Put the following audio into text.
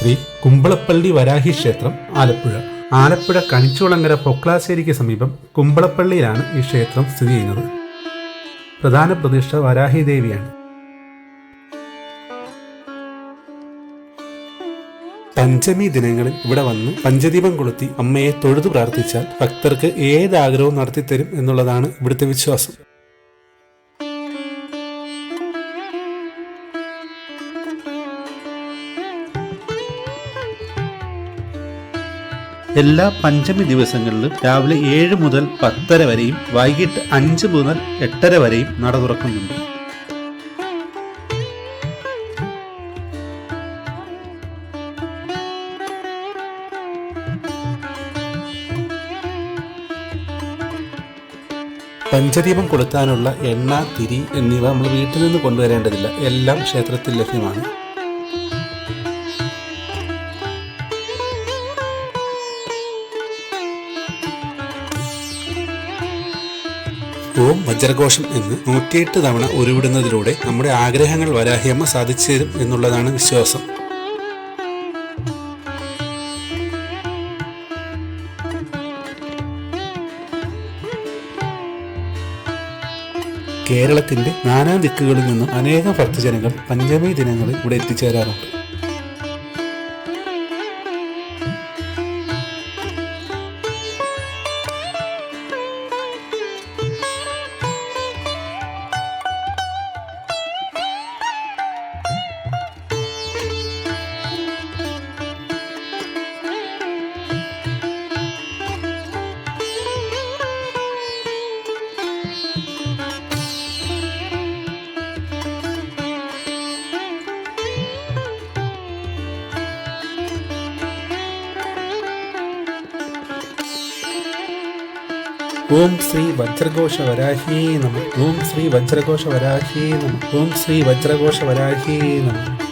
ശ്രീ കുമ്പളപ്പള്ളി വരാഹി ക്ഷേത്രം ആലപ്പുഴ. ആലപ്പുഴ കണിച്ചുളങ്ങര പൊക്ലാശ്ശേരിക്ക് സമീപം കുമ്പളപ്പള്ളിയിലാണ് ഈ ക്ഷേത്രം സ്ഥിതി ചെയ്യുന്നത്. പ്രധാന പ്രതിഷ്ഠ വരാഹി ദേവിയാണ്. പഞ്ചമി ദിനങ്ങളിൽ ഇവിടെ വന്ന് പഞ്ചദീപം കൊളുത്തി അമ്മയെ തൊഴുതു പ്രാർത്ഥിച്ചാൽ ഭക്തർക്ക് ഏത് ആഗ്രഹവും നടത്തിത്തരും എന്നുള്ളതാണ് ഇവിടുത്തെ വിശ്വാസം. എല്ലാ പഞ്ചമി ദിവസങ്ങളിലും രാവിലെ ഏഴ് മുതൽ പത്തര വരെയും വൈകിട്ട് അഞ്ച് മുതൽ എട്ടര വരെയും നട തുറക്കുന്നുണ്ട്. പഞ്ചദീപം കൊളുത്താനുള്ള എണ്ണ തിരി എന്നിവ നമ്മൾ വീട്ടിൽ നിന്ന് കൊണ്ടുവരേണ്ടതില്ല. എല്ലാം ക്ഷേത്രത്തിൽ ലഭ്യമാണ്. ഓം വജ്രഘോഷം എന്ന് നൂറ്റിയെട്ട് തവണ ഉരുവിടുന്നതിലൂടെ നമ്മുടെ ആഗ്രഹങ്ങൾ വരാഹിയമ്മ സാധിച്ചു തരും എന്നുള്ളതാണ് വിശ്വാസം. കേരളത്തിന്റെ നാനാ ദിക്കുകളിൽ നിന്നും അനേകം ഭക്തജനങ്ങൾ പഞ്ചമി ദിനങ്ങളിൽ ഇവിടെ എത്തിച്ചേരാറുണ്ട്. ഓം ശ്രീ വജ്രഘോഷ വരാഹി നമ. ഓം ശ്രീ വജ്രഘോഷ വരാഹി നമ. ഓം ശ്രീ വജ്രഘോഷ വരാഹി നമ.